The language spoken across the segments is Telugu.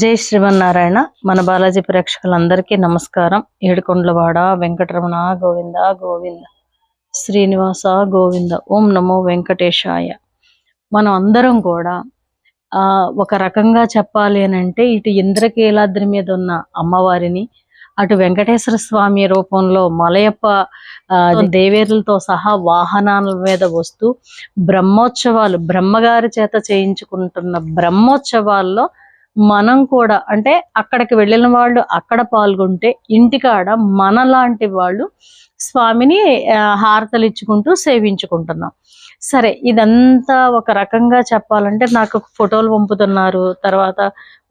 జై శ్రీమన్నారాయణ. మన బాలాజీ ప్రేక్షకులందరికీ నమస్కారం. ఏడుకొండలవాడ వెంకటరమణ గోవింద గోవింద శ్రీనివాస గోవింద. ఓం నమో వెంకటేశాయ. మనం అందరం కూడా ఆ ఒక రకంగా చెప్పాలి అని అంటే ఇటు ఇంద్రకీలాద్రి మీద ఉన్న అమ్మవారిని అటు వెంకటేశ్వర స్వామి రూపంలో మలయప్ప దేవేరులతో సహా వాహనాల మీద వస్తూ బ్రహ్మోత్సవాలు బ్రహ్మగారి చేత చేయించుకుంటున్న బ్రహ్మోత్సవాల్లో మనం కూడా అంటే అక్కడికి వెళ్ళిన వాళ్ళు అక్కడ పాల్గొంటే ఇంటికాడ మనలాంటి వాళ్ళు స్వామిని హారతలు ఇచ్చుకుంటూ సేవించుకుంటున్నాం. సరే ఇదంతా ఒక రకంగా చెప్పాలంటే నాకు ఫోటోలు పంపుతున్నారు. తర్వాత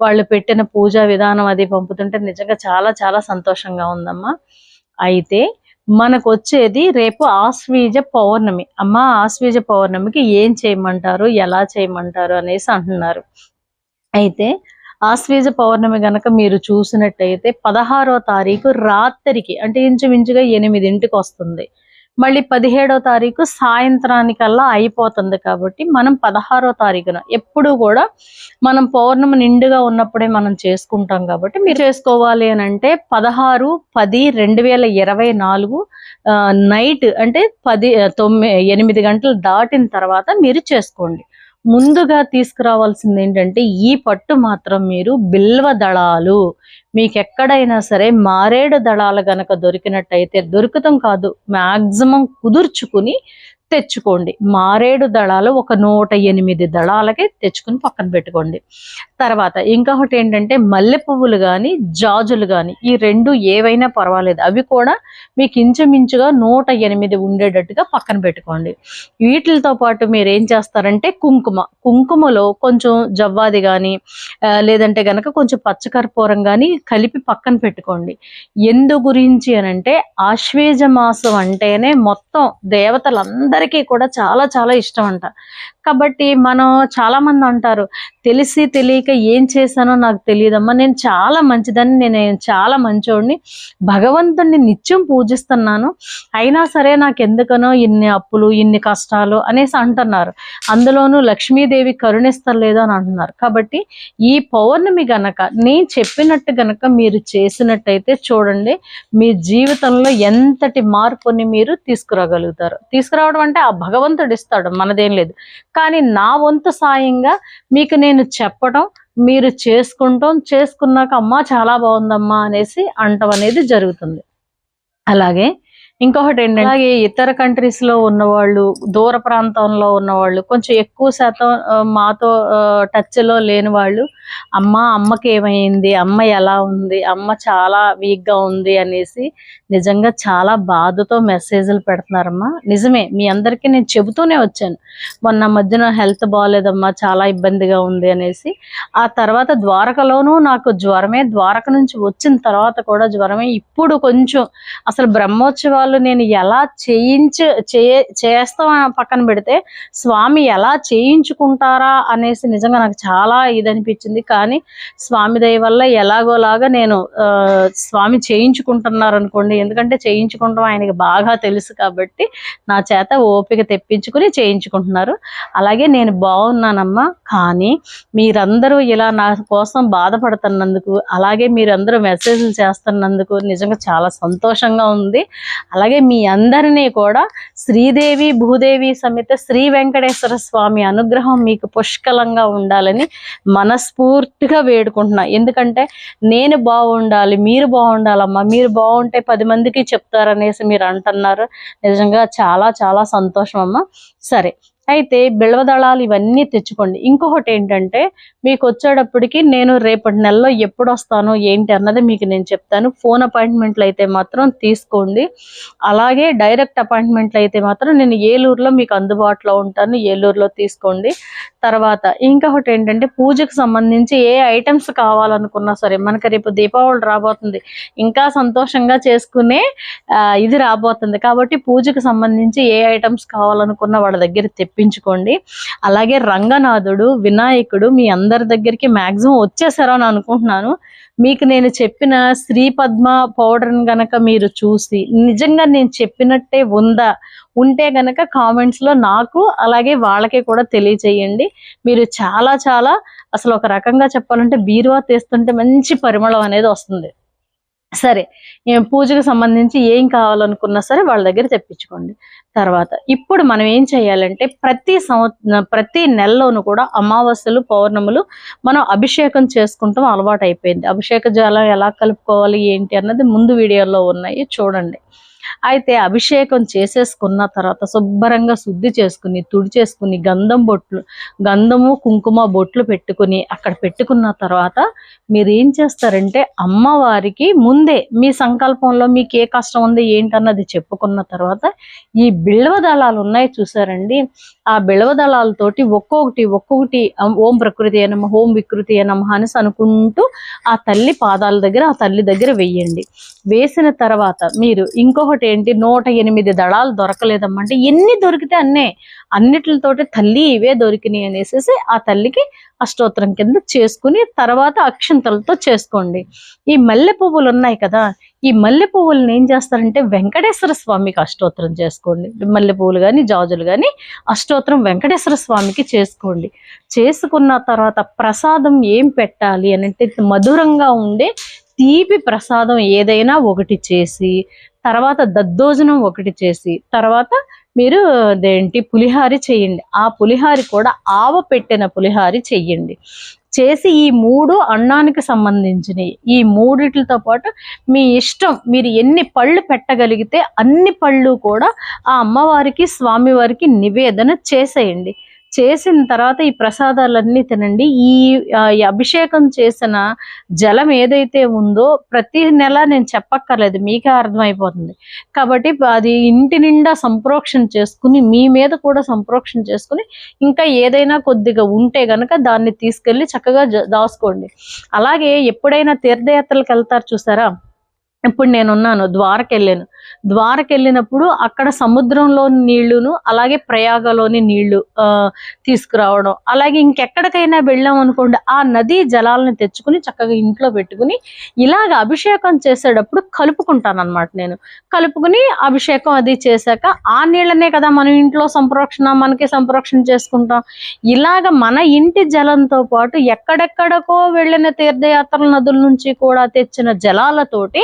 వాళ్ళు పెట్టిన పూజా విధానం అది పంపుతుంటే నిజంగా చాలా చాలా సంతోషంగా ఉందమ్మా. అయితే మనకు వచ్చేది రేపు ఆశ్వీజ పౌర్ణమి. అమ్మ ఆశ్వీజ పౌర్ణమికి ఏం చేయమంటారు? ఎలా చేయమంటారు? అనేసి అంటున్నారు. అయితే ఆశ్వీజ పౌర్ణమి గనక మీరు చూసినట్టయితే పదహారో తారీఖు రాత్రికి అంటే ఇంచుమించుగా ఎనిమిదింటికి వస్తుంది. మళ్ళీ పదిహేడో తారీఖు సాయంత్రానికల్లా అయిపోతుంది కాబట్టి మనం పదహారో తారీఖున ఎప్పుడు కూడా మనం పౌర్ణమి నిండుగా ఉన్నప్పుడే మనం చేసుకుంటాం కాబట్టి మీరు చేసుకోవాలి అని అంటే పదహారు పది రెండు వేల ఇరవై నాలుగు నైట్ అంటే పది తొమ్మిది ఎనిమిది గంటలు దాటిన తర్వాత మీరు చేసుకోండి. ముందుగా తీసుకురావాల్సింది ఏంటంటే ఈ పట్టు మాత్రం మీరు బిల్వ దళాలు. మీకు ఎక్కడైనా సరే మారేడు దళాలు గనక దొరికినట్టయితే దొరుకుతాం కాదు. మాక్సిమం కుదుర్చుకుని తెచ్చుకోండి. మారేడు దళాలు ఒక నూట ఎనిమిది దళాలకి తెచ్చుకుని పక్కన పెట్టుకోండి. తర్వాత ఇంకొకటి ఏంటంటే మల్లె పువ్వులు కానీ జాజులు కానీ ఈ రెండు ఏవైనా పర్వాలేదు. అవి కూడా మీకు ఇంచుమించుగా నూట ఎనిమిది ఉండేటట్టుగా పక్కన పెట్టుకోండి. వీటితో పాటు మీరు ఏం చేస్తారంటే కుంకుమ. కుంకుమలో కొంచెం జవ్వాది కానీ లేదంటే కనుక కొంచెం పచ్చకర్పూరం కానీ కలిపి పక్కన పెట్టుకోండి. ఎందు గురించి అని అంటే ఆశ్వేజ మాసం అంటేనే మొత్తం దేవతలందరూ అందరికీ కూడా చాలా చాలా ఇష్టం అంట కాబట్టి మనం చాలా మంది అంటారు తెలిసి తెలియక ఏం చేశానో నాకు తెలియదమ్మా నేను చాలా మంచిదని నేను చాలా మంచోడిని భగవంతుడిని నిత్యం పూజిస్తున్నాను అయినా సరే నాకు ఎందుకనో ఇన్ని అప్పులు ఇన్ని కష్టాలు అనేసి అంటున్నారు. అందులోనూ లక్ష్మీదేవి కరుణిస్తలేదు అని అంటున్నారు. కాబట్టి ఈ పౌర్ణమి గనక నేను చెప్పినట్టు గనక మీరు చేసినట్టయితే చూడండి మీ జీవితంలో ఎంతటి మార్పుని మీరు తీసుకురాగలుగుతారు. తీసుకురావడం అంటే ఆ భగవంతుడు ఇస్తాడు మనదేం లేదు. కానీ నా వంతు సాయంగా మీకు నేను చెప్పడం మీరు చేసుకుంటాం చేసుకున్నాక అమ్మ చాలా బాగుందమ్మా అనేసి అంటం అనేది జరుగుతుంది. అలాగే ఇంకొకటి ఏంటంటే అలాగే ఇతర కంట్రీస్లో ఉన్నవాళ్ళు దూర ప్రాంతంలో ఉన్నవాళ్ళు కొంచెం ఎక్కువ శాతం మాతో టచ్లో లేని వాళ్ళు అమ్మ అమ్మకి ఏమైంది? అమ్మ ఎలా ఉంది? అమ్మ చాలా వీక్గా ఉంది అనేసి నిజంగా చాలా బాధతో మెసేజ్లు పెడుతున్నారమ్మా. నిజమే మీ అందరికీ నేను చెబుతూనే వచ్చాను. మొన్న మధ్యన హెల్త్ బాగాలేదమ్మా చాలా ఇబ్బందిగా ఉంది అనేసి. ఆ తర్వాత ద్వారకలోనూ నాకు జ్వరమే ద్వారక నుంచి వచ్చిన తర్వాత కూడా జ్వరమే. ఇప్పుడు కొంచెం అసలు బ్రహ్మోత్సవాలు నేను ఎలా చేయించు చే చేస్తాం పక్కన పెడితే స్వామి ఎలా చేయించుకుంటారా అనేసి నిజంగా నాకు చాలా ఇది అనిపించింది కానీ స్వామి దయ వల్ల ఎలాగోలాగా నేను స్వామి చేయించుకుంటున్నారు అనుకోండి ఎందుకంటే చేయించుకుంటాం ఆయనకి బాగా తెలుసు కాబట్టి నా చేత ఓపిక తెప్పించుకుని చేయించుకుంటున్నారు. అలాగే నేను బాగున్నానమ్మా. కానీ మీరందరూ ఇలా నా కోసం బాధపడుతున్నందుకు అలాగే మీరందరూ మెసేజ్లు చేస్తున్నందుకు నిజంగా చాలా సంతోషంగా ఉంది. అలాగే మీ అందరినీ కూడా శ్రీదేవి భూదేవి సమేత శ్రీ వెంకటేశ్వర స్వామి అనుగ్రహం మీకు పుష్కలంగా ఉండాలని మనస్ఫూర్తిగా వేడుకుంటున్నా. ఎందుకంటే నేను బాగుండాలి మీరు బాగుండాలమ్మా మీరు బాగుంటే పది మందికి చెప్తారనేసి మీరు అంటున్నారు. నిజంగా చాలా చాలా సంతోషం అమ్మా సరే అయితే బిల్వదళాలు ఇవన్నీ తెచ్చుకోండి. ఇంకొకటి ఏంటంటే మీకు వచ్చేటప్పటికి నేను రేపటి నెలలో ఎప్పుడు వస్తాను ఏంటి అన్నది మీకు నేను చెప్తాను. ఫోన్ అపాయింట్మెంట్లు అయితే మాత్రం తీసుకోండి. అలాగే డైరెక్ట్ అపాయింట్మెంట్లు అయితే మాత్రం నేను ఏలూరులో మీకు అందుబాటులో ఉంటాను. ఏలూరులో తీసుకోండి. తర్వాత ఇంకొకటి ఏంటంటే పూజకు సంబంధించి ఏ ఐటమ్స్ కావాలనుకున్నా సరే మనకి రేపు దీపావళి రాబోతుంది. ఇంకా సంతోషంగా చేసుకునే ఇది రాబోతుంది. కాబట్టి పూజకు సంబంధించి ఏ ఐటమ్స్ కావాలనుకున్నా వాళ్ళ దగ్గర తెప్పి తెప్పించుకోండి అలాగే రంగనాథుడు వినాయకుడు మీ అందరి దగ్గరికి మ్యాక్సిమం వచ్చేసారో అని అనుకుంటున్నాను. మీకు నేను చెప్పిన శ్రీ పద్మ పౌడర్ని గనక మీరు చూసి నిజంగా నేను చెప్పినట్టే ఉందా? ఉంటే గనక కామెంట్స్లో నాకు అలాగే వాళ్ళకి కూడా తెలియచేయండి మీరు చాలా చాలా అసలు ఒక రకంగా చెప్పాలంటే బీరువా తీస్తుంటే మంచి పరిమళం అనేది వస్తుంది. సరే పూజకు సంబంధించి ఏం కావాలనుకున్నా సరే వాళ్ళ దగ్గర తెప్పించుకోండి. తర్వాత ఇప్పుడు మనం ఏం చేయాలంటే ప్రతి సంవత్సరం ప్రతి నెలలోనూ కూడా అమావాస్యలు పౌర్ణములు మనం అభిషేకం చేసుకుంటాం అలవాటు అయిపోయింది అభిషేక జలం ఎలా కలుపుకోవాలి ఏంటి అన్నది ముందు వీడియోలో ఉన్నాయి చూడండి. అయితే అభిషేకం చేసేసుకున్న తర్వాత శుభ్రంగా శుద్ధి చేసుకుని తుడి చేసుకుని గంధం బొట్లు గంధము కుంకుమ బొట్లు పెట్టుకుని అక్కడ పెట్టుకున్న తర్వాత మీరు ఏం చేస్తారంటే అమ్మవారికి ముందే మీ సంకల్పంలో మీకు ఏ కష్టం ఉంది ఏంటన్నది చెప్పుకున్న తర్వాత ఈ బిల్వ దళాలు ఉన్నాయి చూసారండి. ఆ బిల్వ దళాలతోటి ఒక్కొక్కటి ఒక్కొక్కటి ఓం ప్రకృతి నమ ఓం వికృతి నమ అనేసి అనుకుంటూ ఆ తల్లి పాదాల దగ్గర ఆ తల్లి దగ్గర వేయండి. వేసిన తర్వాత మీరు ఇంకొకటి ఏంటి నూట ఎనిమిది దళాలు దొరకలేదమ్మంటే ఎన్ని దొరికితే అన్నే. అన్నిటితోటి తల్లి ఇవే దొరికినాయి అనేసి ఆ తల్లికి అష్టోత్తరం కింద చేసుకుని తర్వాత అక్షంతలతో చేసుకోండి. ఈ మల్లె పువ్వులు ఉన్నాయి కదా ఈ మల్లె పువ్వులను ఏం చేస్తారంటే వెంకటేశ్వర స్వామికి అష్టోత్తరం చేసుకోండి. మల్లె పువ్వులు కానీ జాజులు కానీ అష్టోత్తరం వెంకటేశ్వర స్వామికి చేసుకోండి. చేసుకున్న తర్వాత ప్రసాదం ఏం పెట్టాలి అని అంటే మధురంగా ఉండే తీపి ప్రసాదం ఏదైనా ఒకటి చేసి తర్వాత దద్దోజనం ఒకటి చేసి తర్వాత మీరు అదేంటి పులిహారి చేయండి. ఆ పులిహారి కూడా ఆవ పెట్టిన పులిహారి చెయ్యండి చేసి ఈ మూడు అన్నానికి సంబంధించినవి. ఈ మూడిటితో పాటు మీ ఇష్టం మీరు ఎన్ని పళ్ళు పెట్టగలిగితే అన్ని పళ్ళు కూడా ఆ అమ్మవారికి స్వామివారికి నివేదన చేసేయండి. చేసిన తర్వాత ఈ ప్రసాదాలన్నీ తినండి. ఈ అభిషేకం చేసిన జలం ఏదైతే ఉందో ప్రతి నెల నేను చెప్పక్కర్లేదు మీకే అర్థమైపోతుంది. కాబట్టి అది ఇంటి నిండా సంప్రోక్షణ చేసుకుని మీ మీద కూడా సంప్రోక్షణ చేసుకుని ఇంకా ఏదైనా కొద్దిగా ఉంటే గనక దాన్ని తీసుకెళ్ళి చక్కగా జ- దాచుకోండి. అలాగే ఎప్పుడైనా తీర్థయాత్రలకు వెళ్తారు చూసారా? ఇప్పుడు నేనున్నాను ద్వారకెళ్ళాను. ద్వారకి వెళ్ళినప్పుడు అక్కడ సముద్రంలోని నీళ్ళును అలాగే ప్రయాగలోని నీళ్ళు ఆ, తీసుకురావడం. అలాగే ఇంకెక్కడికైనా వెళ్ళాం అనుకోండి ఆ నదీ జలాలను తెచ్చుకుని చక్కగా ఇంట్లో పెట్టుకుని ఇలాగ అభిషేకం చేసేటప్పుడు కలుపుకుంటాను అనమాట నేను. కలుపుకుని అభిషేకం అది చేశాక ఆ నీళ్ళనే కదా మనం ఇంట్లో సంప్రోక్షణ మనకి సంప్రోక్షణ చేసుకుంటాం. ఇలాగ మన ఇంటి జలంతో పాటు ఎక్కడెక్కడికో వెళ్ళిన తీర్థయాత్రల నదుల నుంచి కూడా తెచ్చిన జలాలతోటి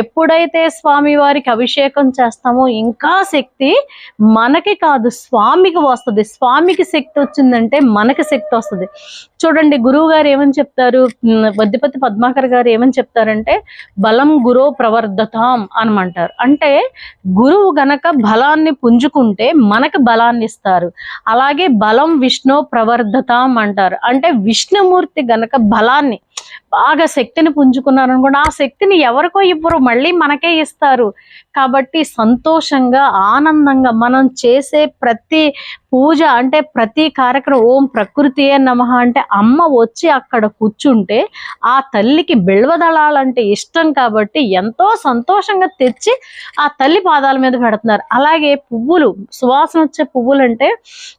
ఎప్పుడైతే స్వామి వారికి అభిషేకం చేస్తామో ఇంకా శక్తి మనకి కాదు స్వామికి వస్తుంది. స్వామికి శక్తి వచ్చిందంటే మనకి శక్తి వస్తుంది. చూడండి గురువు గారు ఏమని చెప్తారు? ఉమ్, వద్దిపతి పద్మాకర్ గారు ఏమని చెప్తారంటే బలం గురో ప్రవర్ధతాం అనమంటారు. అంటే గురువు గనక బలాన్ని పుంజుకుంటే మనకు బలాన్ని ఇస్తారు. అలాగే బలం విష్ణు ప్రవర్ధతాం అంటారు. అంటే విష్ణుమూర్తి గనక బలాన్ని బాగా శక్తిని పుంజుకున్నారనుకోండి ఆ శక్తిని ఎవరికో ఇవ్వరు. మళ్ళీ మనకే ఇస్తారు. కాబట్టి సంతోషంగా ఆనందంగా మనం చేసే ప్రతి పూజ అంటే ప్రతి కార్యక్రమం ఓం ప్రకృతియే నమ అంటే అమ్మ వచ్చి అక్కడ కూర్చుంటే ఆ తల్లికి బిల్వదళాలంటే ఇష్టం కాబట్టి ఎంతో సంతోషంగా తెచ్చి ఆ తల్లి పాదాల మీద పెడుతున్నారు. అలాగే పువ్వులు సువాసన వచ్చే పువ్వులు అంటే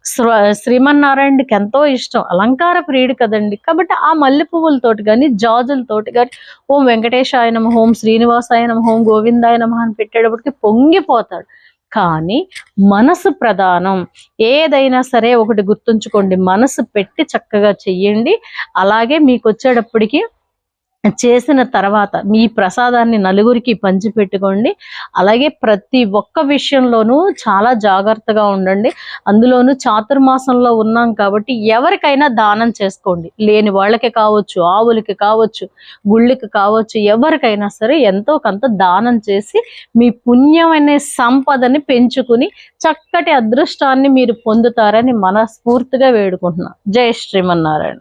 శ్ర- శ్రీమన్నారాయణుడికి ఎంతో ఇష్టం. అలంకార ప్రియుడు కదండి. కాబట్టి ఆ మల్లె పువ్వులతోటి కానీ జాజులతోటి కానీ ఓం వెంకటేశాయ నమ ఓం శ్రీనివాసాయ నమ ఓం గోవిందాయ నమ అని పెట్టేటప్పటికి పొంగిపోతాడు. కానీ మనసు ప్రధానం. ఏదైనా సరే ఒకటి గుర్తుంచుకోండి. మనసు పెట్టి చక్కగా చెయ్యండి. అలాగే మీకు వచ్చేటప్పటికి చేసిన తర్వాత మీ ప్రసాదాన్ని నలుగురికి పంచిపెట్టుకోండి అలాగే ప్రతి ఒక్క విషయంలోనూ చాలా జాగ్రత్తగా ఉండండి. అందులోనూ చాతుర్మాసంలో ఉన్నాం కాబట్టి ఎవరికైనా దానం చేసుకోండి. లేని వాళ్ళకి కావచ్చు ఆవులకి కావచ్చు గుళ్ళకి కావచ్చు ఎవరికైనా సరే ఎంతో కొంత దానం చేసి మీ పుణ్యమైన సంపదని పెంచుకుని చక్కటి అదృష్టాన్ని మీరు పొందుతారని మనస్ఫూర్తిగా వేడుకుంటున్నాను జై శ్రీమన్నారాయణ.